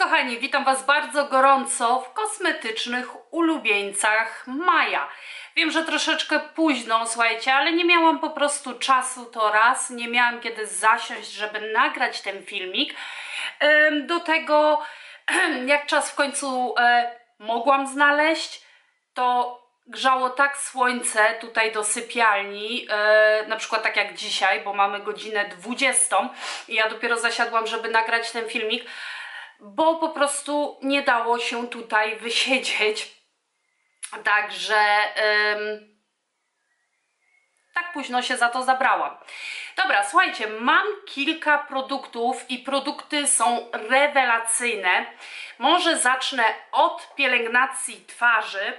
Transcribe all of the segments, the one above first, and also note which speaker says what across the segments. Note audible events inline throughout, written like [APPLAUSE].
Speaker 1: kochani, witam Was bardzo gorąco w kosmetycznych ulubieńcach Maja. Wiem, że troszeczkę późno, słuchajcie, ale nie miałam po prostu czasu to raz, nie miałam kiedy zasiąść, żeby nagrać ten filmik. Do tego, [CLEARS THROAT] jak czas w końcu e, mogłam znaleźć, to grzało tak słońce tutaj do sypialni, e, na przykład tak jak dzisiaj, bo mamy godzinę 20 i ja dopiero zasiadłam, żeby nagrać ten filmik, bo po prostu nie dało się tutaj wysiedzieć. Także ym, tak późno się za to zabrałam. Dobra, słuchajcie, mam kilka produktów i produkty są rewelacyjne. Może zacznę od pielęgnacji twarzy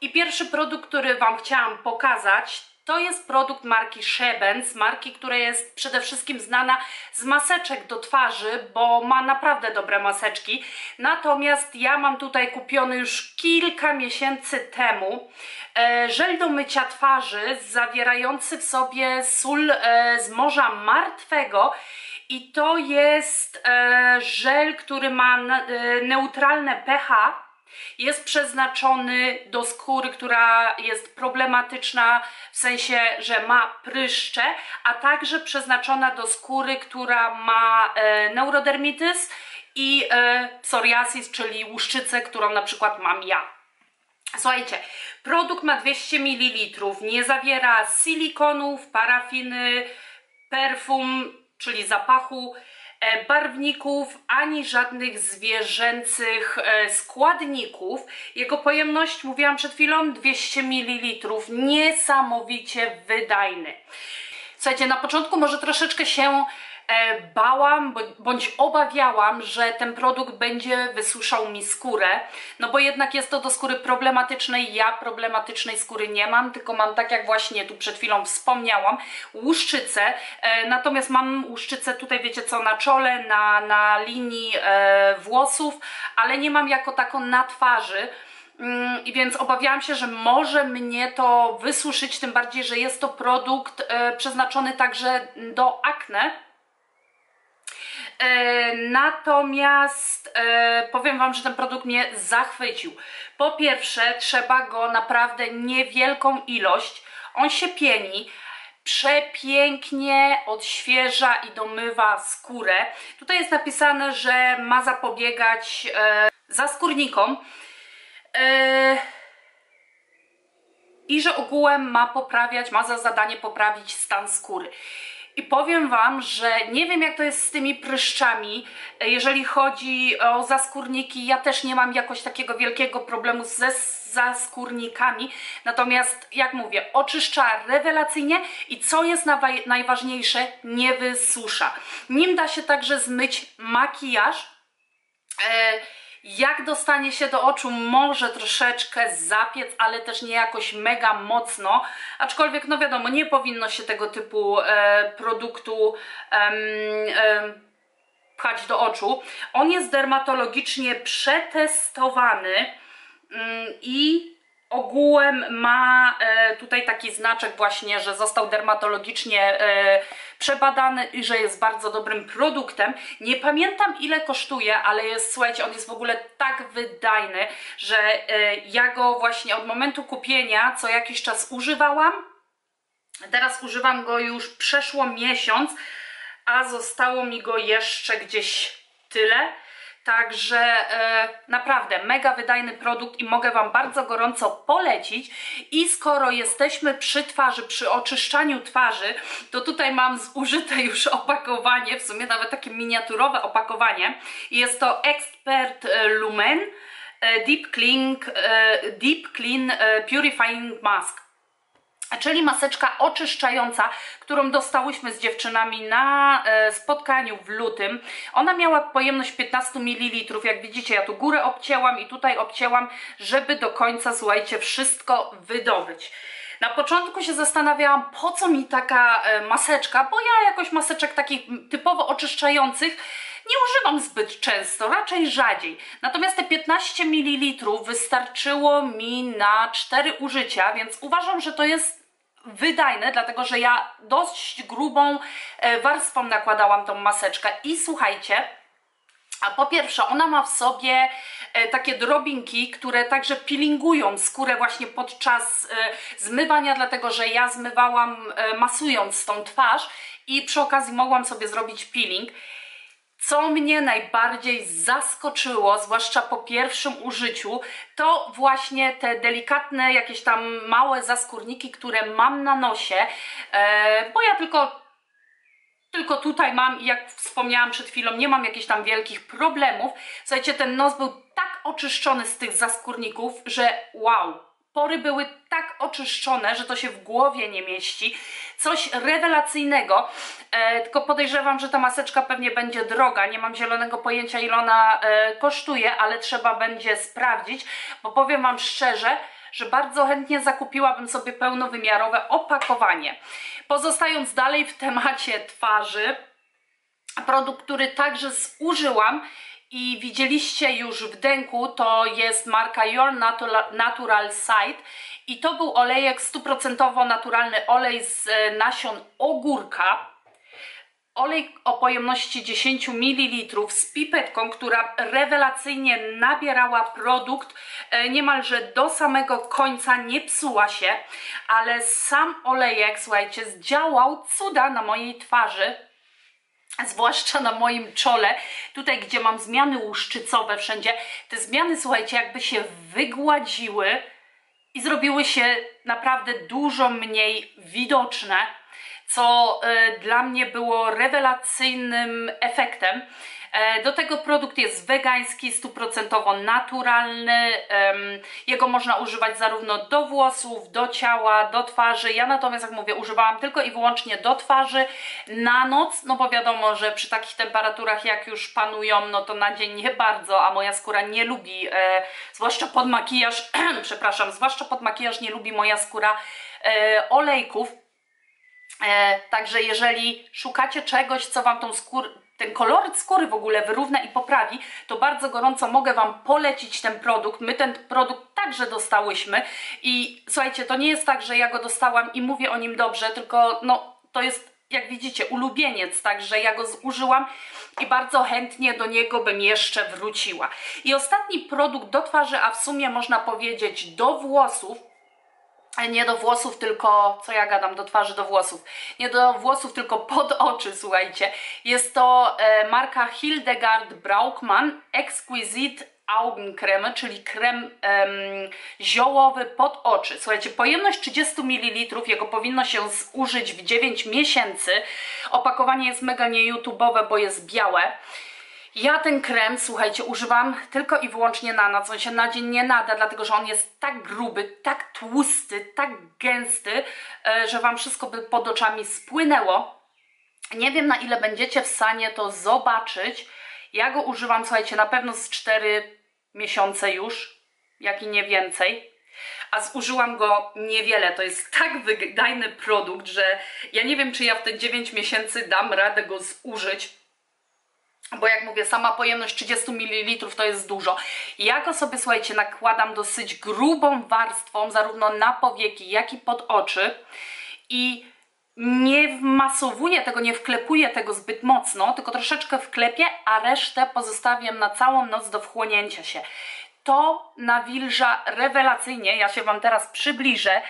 Speaker 1: i pierwszy produkt, który Wam chciałam pokazać, to jest produkt marki Shebens, marki, która jest przede wszystkim znana z maseczek do twarzy, bo ma naprawdę dobre maseczki. Natomiast ja mam tutaj kupiony już kilka miesięcy temu e, żel do mycia twarzy zawierający w sobie sól e, z Morza Martwego i to jest e, żel, który ma e, neutralne pH jest przeznaczony do skóry, która jest problematyczna w sensie, że ma pryszcze, a także przeznaczona do skóry, która ma e, i e, psoriasis, czyli łuszczycę, którą na przykład mam ja. Słuchajcie, produkt ma 200 ml, nie zawiera silikonów, parafiny, perfum, czyli zapachu, barwników, ani żadnych zwierzęcych e, składników. Jego pojemność, mówiłam przed chwilą, 200 ml. Niesamowicie wydajny. Słuchajcie, na początku może troszeczkę się E, bałam bądź obawiałam, że ten produkt będzie wysuszał mi skórę, no bo jednak jest to do skóry problematycznej. Ja problematycznej skóry nie mam, tylko mam tak jak właśnie tu przed chwilą wspomniałam, łuszczycę. E, natomiast mam łuszczycę tutaj, wiecie co, na czole, na, na linii e, włosów, ale nie mam jako taką na twarzy. Mm, I więc obawiałam się, że może mnie to wysuszyć, tym bardziej, że jest to produkt przeznaczony także do akne. E, natomiast e, powiem Wam, że ten produkt mnie zachwycił. Po pierwsze, trzeba go naprawdę niewielką ilość. On się pieni, przepięknie odświeża i domywa skórę. Tutaj jest napisane, że ma zapobiegać e, zaskórnikom e, i że ogółem ma poprawiać, ma za zadanie poprawić stan skóry. I powiem Wam, że nie wiem jak to jest z tymi pryszczami, jeżeli chodzi o zaskórniki, ja też nie mam jakoś takiego wielkiego problemu ze zaskórnikami, natomiast jak mówię, oczyszcza rewelacyjnie i co jest najważniejsze, nie wysusza. Nim da się także zmyć makijaż, e, jak dostanie się do oczu, może troszeczkę zapiec, ale też nie jakoś mega mocno. Aczkolwiek, no wiadomo, nie powinno się tego typu e, produktu e, pchać do oczu. On jest dermatologicznie przetestowany mm, i ogółem ma e, tutaj taki znaczek właśnie, że został dermatologicznie e, przebadany i że jest bardzo dobrym produktem. Nie pamiętam ile kosztuje, ale jest, słuchajcie, on jest w ogóle tak wydajny, że e, ja go właśnie od momentu kupienia co jakiś czas używałam. Teraz używam go już przeszło miesiąc, a zostało mi go jeszcze gdzieś tyle Także e, naprawdę mega wydajny produkt i mogę Wam bardzo gorąco polecić. I skoro jesteśmy przy twarzy, przy oczyszczaniu twarzy, to tutaj mam zużyte już opakowanie, w sumie nawet takie miniaturowe opakowanie. Jest to Expert e, Lumen e, Deep Clean, e, Deep Clean Purifying Mask czyli maseczka oczyszczająca, którą dostałyśmy z dziewczynami na e, spotkaniu w lutym. Ona miała pojemność 15 ml, jak widzicie ja tu górę obcięłam i tutaj obcięłam, żeby do końca, słuchajcie, wszystko wydobyć. Na początku się zastanawiałam, po co mi taka e, maseczka, bo ja jakoś maseczek takich typowo oczyszczających nie używam zbyt często, raczej rzadziej. Natomiast te 15 ml wystarczyło mi na 4 użycia, więc uważam, że to jest wydajne, dlatego że ja dość grubą e, warstwą nakładałam tą maseczkę i słuchajcie, A po pierwsze, ona ma w sobie e, takie drobinki, które także peelingują skórę właśnie podczas e, zmywania, dlatego że ja zmywałam masując tą twarz i przy okazji mogłam sobie zrobić peeling. Co mnie najbardziej zaskoczyło, zwłaszcza po pierwszym użyciu, to właśnie te delikatne, jakieś tam małe zaskórniki, które mam na nosie, e, bo ja tylko tylko tutaj mam i jak wspomniałam przed chwilą, nie mam jakichś tam wielkich problemów. Słuchajcie, ten nos był tak oczyszczony z tych zaskórników, że wow, pory były tak oczyszczone, że to się w głowie nie mieści. Coś rewelacyjnego, e, tylko podejrzewam, że ta maseczka pewnie będzie droga. Nie mam zielonego pojęcia, ile ona e, kosztuje, ale trzeba będzie sprawdzić, bo powiem Wam szczerze, że bardzo chętnie zakupiłabym sobie pełnowymiarowe opakowanie. Pozostając dalej w temacie twarzy, produkt, który także zużyłam i widzieliście już w dęku, to jest marka Your Natural, Side. I to był olejek 100% naturalny olej z e, nasion ogórka. Olej o pojemności 10 ml z pipetką, która rewelacyjnie nabierała produkt. E, niemalże do samego końca, nie psuła się, ale sam olejek, słuchajcie, zdziałał cuda na mojej twarzy zwłaszcza na moim czole, tutaj gdzie mam zmiany łuszczycowe wszędzie, te zmiany, słuchajcie, jakby się wygładziły i zrobiły się naprawdę dużo mniej widoczne co e, dla mnie było rewelacyjnym efektem. E, do tego produkt jest wegański, stuprocentowo naturalny. Jego można używać zarówno do włosów, do ciała, do twarzy. Ja natomiast, jak mówię, używałam tylko i wyłącznie do twarzy na noc, no bo wiadomo, że przy takich temperaturach jak już panują, no to na dzień nie bardzo, a moja skóra nie lubi, e, zwłaszcza pod makijaż, [CLEARS THROAT] przepraszam, zwłaszcza pod makijaż nie lubi moja skóra olejków. E, także jeżeli szukacie czegoś, co Wam tą skórę, ten koloryt skóry w ogóle wyrówna i poprawi, to bardzo gorąco mogę Wam polecić ten produkt. My ten produkt także dostałyśmy i słuchajcie, to nie jest tak, że ja go dostałam i mówię o nim dobrze, tylko no to jest jak widzicie, ulubieniec, także ja go zużyłam i bardzo chętnie do niego bym jeszcze wróciła. I ostatni produkt do twarzy, a w sumie można powiedzieć do włosów, nie do włosów, tylko, co ja gadam, do twarzy, do włosów. Nie do włosów, tylko pod [LAUGHS] oczy, słuchajcie. Jest to e, marka Hildegard Braukmann Exquisite Augencreme, czyli krem em, ziołowy pod oczy. Słuchajcie, pojemność 30 ml, jego powinno się zużyć w 9 miesięcy. Opakowanie jest mega nie YouTube'owe, bo jest białe. Ja ten krem, słuchajcie, używam tylko i wyłącznie na noc. On się na dzień nie nada, dlatego że on jest tak gruby, tak tłusty, tak gęsty, e, że Wam wszystko by pod oczami spłynęło. Nie wiem na ile będziecie w stanie to zobaczyć. Ja go używam, słuchajcie, na pewno z 4 miesiące już, jak i nie więcej. A zużyłam go niewiele. To jest tak wydajny produkt, że ja nie wiem, czy ja w te 9 miesięcy dam radę go zużyć bo jak mówię, sama pojemność 30 ml to jest dużo. Ja go sobie, słuchajcie, nakładam dosyć grubą warstwą, zarówno na powieki, jak i pod oczy i nie wmasowuję tego, nie wklepuję tego zbyt mocno, tylko troszeczkę wklepię, a resztę pozostawiam na całą noc do wchłonięcia się. To nawilża rewelacyjnie, ja się Wam teraz przybliżę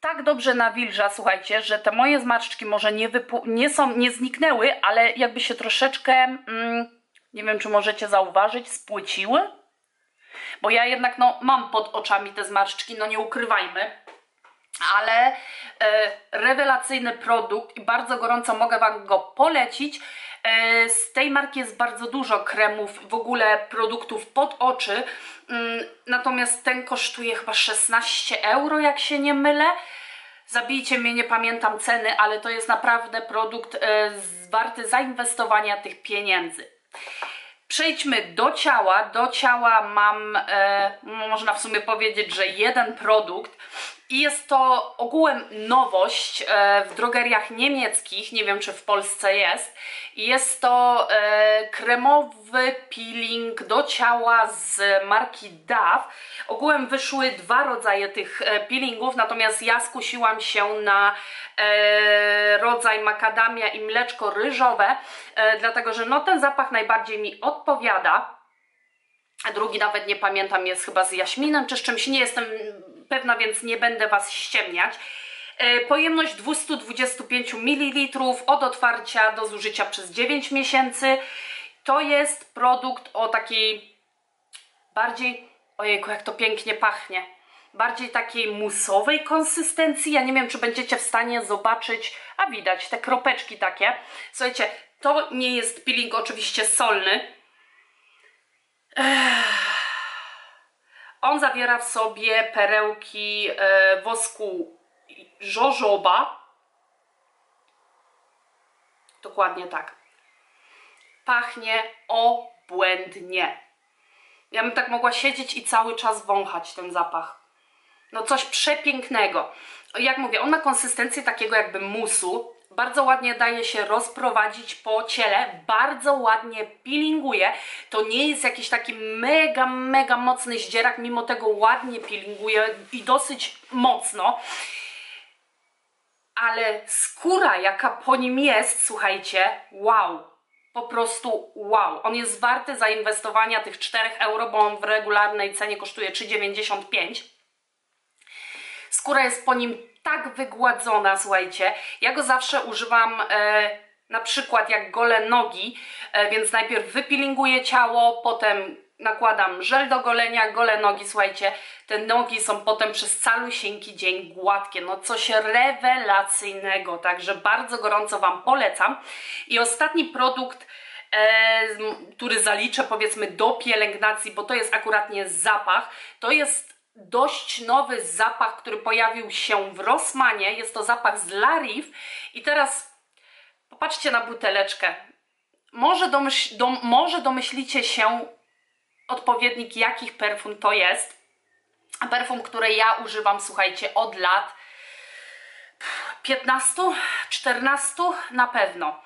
Speaker 1: tak dobrze nawilża, słuchajcie, że te moje zmarszczki może nie, nie, są, nie zniknęły, ale jakby się troszeczkę, mm, nie wiem czy możecie zauważyć, spłyciły. Bo ja jednak no, mam pod oczami te zmarszczki, no nie ukrywajmy. Ale e, rewelacyjny produkt i bardzo gorąco mogę Wam go polecić. E, z tej marki jest bardzo dużo kremów, w ogóle produktów pod oczy. Mm, natomiast ten kosztuje chyba 16 euro, jak się nie mylę. Zabijcie mnie, nie pamiętam ceny, ale to jest naprawdę produkt e, warty zainwestowania tych pieniędzy. Przejdźmy do ciała. Do ciała mam, e, można w sumie powiedzieć, że jeden produkt. I jest to ogółem nowość e, w drogeriach niemieckich, nie wiem czy w Polsce jest. Jest to e, kremowy peeling do ciała z marki Dove. Ogółem wyszły dwa rodzaje tych e, peelingów, natomiast ja skusiłam się na rodzaj makadamia i mleczko ryżowe, dlatego że no ten zapach najbardziej mi odpowiada. Drugi nawet nie pamiętam, jest chyba z jaśminem czy z czymś, nie jestem pewna, więc nie będę Was ściemniać. E, pojemność 225 ml od otwarcia do zużycia przez 9 miesięcy. To jest produkt o takiej bardziej, ojejku jak to pięknie pachnie, bardziej takiej musowej konsystencji. Ja nie wiem, czy będziecie w stanie zobaczyć, a widać te kropeczki takie. Słuchajcie, to nie jest peeling oczywiście solny. Ech. On zawiera w sobie perełki e, wosku żożoba. Dokładnie tak. Pachnie obłędnie. Ja bym tak mogła siedzieć i cały czas wąchać ten zapach. No coś przepięknego. Jak mówię, on ma konsystencję takiego jakby musu, bardzo ładnie daje się rozprowadzić po ciele, bardzo ładnie peelinguje. To nie jest jakiś taki mega, mega mocny zdzierak, mimo tego ładnie peelinguje i dosyć mocno. Ale skóra, jaka po nim jest, słuchajcie, wow, po prostu wow. On jest warty zainwestowania tych 4 euro, bo on w regularnej cenie kosztuje 3,95. Skóra jest po nim tak wygładzona, słuchajcie. Ja go zawsze używam e, na przykład jak gole nogi, e, więc najpierw wypilinguję ciało, potem nakładam żel do golenia, gole nogi, słuchajcie, te nogi są potem przez calusieńki dzień gładkie, no coś rewelacyjnego, także bardzo gorąco Wam polecam. I ostatni produkt, e, który zaliczę powiedzmy do pielęgnacji, bo to jest akuratnie zapach, to jest dość nowy zapach, który pojawił się w Rossmanie. Jest to zapach z Larif. I teraz popatrzcie na buteleczkę. Może, domyśl, dom, może domyślicie się odpowiednik, jakich perfum to jest. Perfum, które ja używam, słuchajcie, od lat 15, 14 na pewno.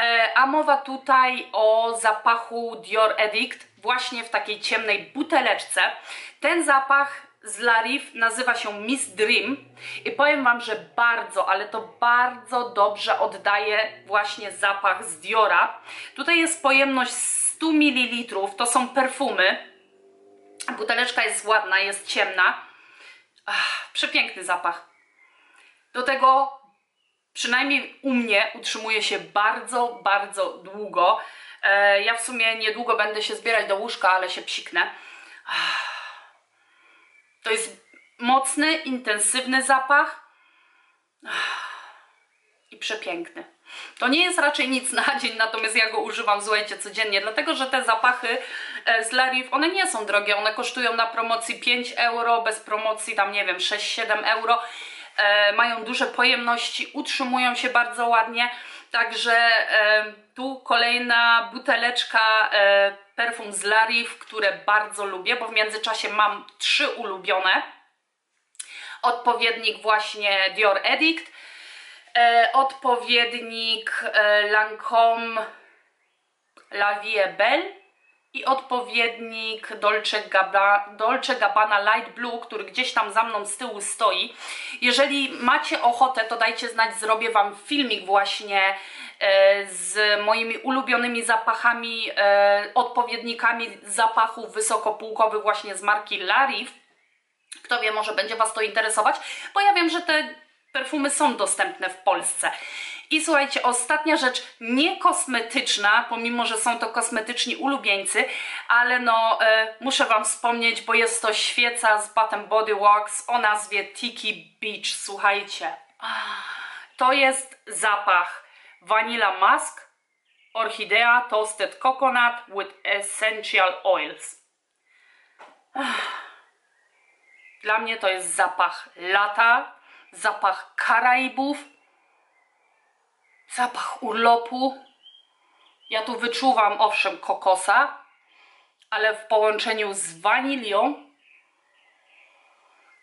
Speaker 1: E, a mowa tutaj o zapachu Dior Edict, właśnie w takiej ciemnej buteleczce. Ten zapach z Larif nazywa się Miss Dream i powiem Wam, że bardzo, ale to bardzo dobrze oddaje właśnie zapach z Diora. Tutaj jest pojemność 100 ml, to są perfumy. Buteleczka jest ładna, jest ciemna. Ach, przepiękny zapach. Do tego przynajmniej u mnie utrzymuje się bardzo, bardzo długo. E, ja w sumie niedługo będę się zbierać do łóżka, ale się psiknę. To jest mocny, intensywny zapach. I przepiękny. To nie jest raczej nic na dzień, natomiast ja go używam, słuchajcie, codziennie, dlatego, że te zapachy e, z Larif, one nie są drogie, one kosztują na promocji 5 euro, bez promocji tam, nie wiem, 6-7 euro, e, mają duże pojemności, utrzymują się bardzo ładnie, także e, tu kolejna buteleczka e, perfum z Larif, które bardzo lubię, bo w międzyczasie mam trzy ulubione. Odpowiednik właśnie Dior Edict, e, odpowiednik e, Lancome La Vie Belle i odpowiednik Dolce, Gabba, Dolce Gabbana Light Blue, który gdzieś tam za mną z tyłu stoi. Jeżeli macie ochotę, to dajcie znać, zrobię Wam filmik właśnie e, z moimi ulubionymi zapachami, e, odpowiednikami zapachów wysokopółkowych właśnie z marki Larif. Kto wie, może będzie Was to interesować, bo ja wiem, że te perfumy są dostępne w Polsce. I słuchajcie, ostatnia rzecz, nie kosmetyczna, pomimo, że są to kosmetyczni ulubieńcy, ale no e, muszę Wam wspomnieć, bo jest to świeca z Bath Body Works o nazwie Tiki Beach. Słuchajcie, to jest zapach Vanilla Musk, Orchidea Toasted Coconut with Essential Oils. Dla mnie to jest zapach lata, zapach Karaibów, zapach urlopu. Ja tu wyczuwam owszem kokosa, ale w połączeniu z wanilią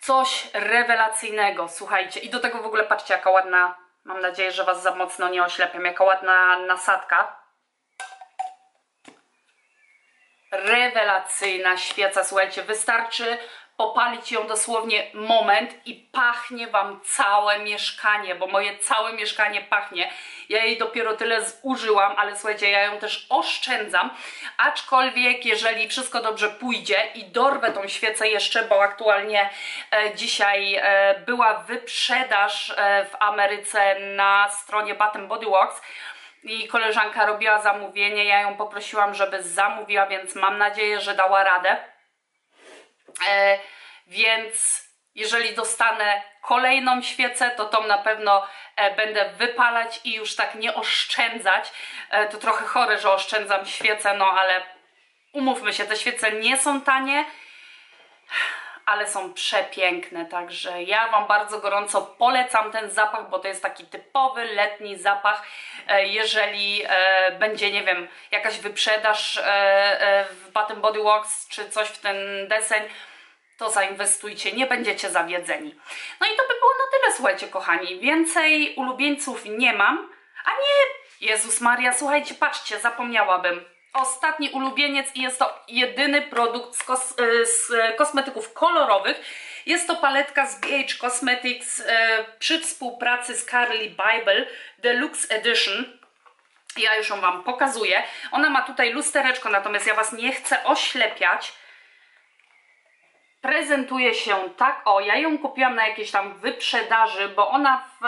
Speaker 1: Coś rewelacyjnego, słuchajcie. I do tego w ogóle patrzcie, jaka ładna, mam nadzieję, że Was za mocno nie oślepiam, jaka ładna nasadka. Rewelacyjna świeca, słuchajcie, wystarczy popalić ją dosłownie moment i pachnie Wam całe mieszkanie, bo moje całe mieszkanie pachnie. Ja jej dopiero tyle zużyłam, ale słuchajcie, ja ją też oszczędzam, aczkolwiek jeżeli wszystko dobrze pójdzie i dorwę tą świecę jeszcze, bo aktualnie e, dzisiaj e, była wyprzedaż e, w Ameryce na stronie Bath Body Works, i koleżanka robiła zamówienie, ja ją poprosiłam, żeby zamówiła, więc mam nadzieję, że dała radę. E, więc jeżeli dostanę kolejną świecę, to tą na pewno e, będę wypalać i już tak nie oszczędzać. E, to trochę chore, że oszczędzam świecę, no ale umówmy się, te świece nie są tanie ale są przepiękne, także ja Wam bardzo gorąco polecam ten zapach, bo to jest taki typowy letni zapach. Jeżeli będzie, nie wiem, jakaś wyprzedaż w Bath Body Works czy coś w ten deseń, to zainwestujcie, nie będziecie zawiedzeni. No i to by było na tyle, słuchajcie kochani. Więcej ulubieńców nie mam, a nie, Jezus Maria, słuchajcie, patrzcie, zapomniałabym ostatni ulubieniec i jest to jedyny produkt z, kos y, z kosmetyków kolorowych. Jest to paletka z BH Cosmetics e, przy współpracy z Carly Bible Deluxe Edition. Ja już ją Wam pokazuję. Ona ma tutaj lustereczko, natomiast ja Was nie chcę oślepiać. Prezentuje się tak, o ja ją kupiłam na jakiejś tam wyprzedaży, bo ona w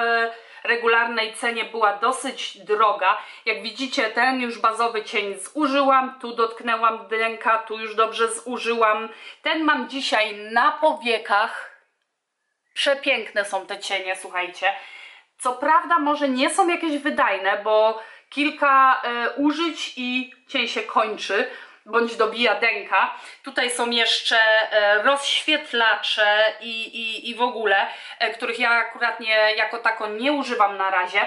Speaker 1: regularnej cenie była dosyć droga. Jak widzicie, ten już bazowy cień zużyłam, tu dotknęłam dęka, tu już dobrze zużyłam. Ten mam dzisiaj na powiekach. Przepiękne są te cienie, słuchajcie. Co prawda może nie są jakieś wydajne, bo kilka y, użyć i cień się kończy, bądź dobija dęka. Tutaj są jeszcze e, rozświetlacze i, i, i w ogóle, e, których ja akurat nie, jako tako nie używam na razie.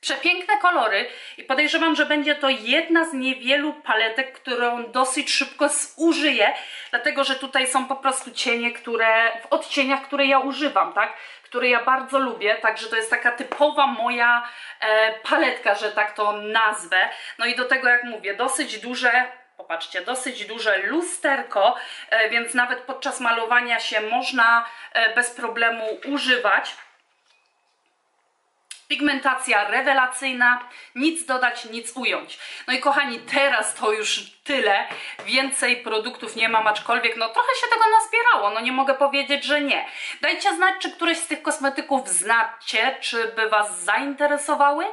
Speaker 1: Przepiękne kolory i podejrzewam, że będzie to jedna z niewielu paletek, którą dosyć szybko zużyję, dlatego że tutaj są po prostu cienie, które w odcieniach, które ja używam, tak? Które ja bardzo lubię, także to jest taka typowa moja e, paletka, że tak to nazwę. No i do tego, jak mówię, dosyć duże popatrzcie, dosyć duże lusterko, e, więc nawet podczas malowania się można e, bez problemu używać. Pigmentacja rewelacyjna, nic dodać, nic ująć. No i kochani, teraz to już tyle. Więcej produktów nie mam, aczkolwiek no trochę się tego nazbierało, no nie mogę powiedzieć, że nie. Dajcie znać, czy któreś z tych kosmetyków znacie, czy by Was zainteresowały,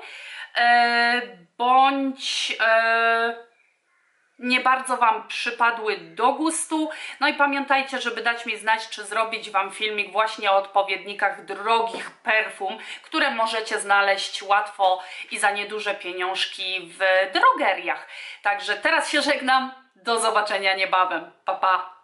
Speaker 1: e, bądź... E, nie bardzo Wam przypadły do gustu. No i pamiętajcie, żeby dać mi znać, czy zrobić Wam filmik właśnie o odpowiednikach drogich perfum, które możecie znaleźć łatwo i za nieduże pieniążki w drogeriach. Także teraz się żegnam. Do zobaczenia niebawem. Pa, pa.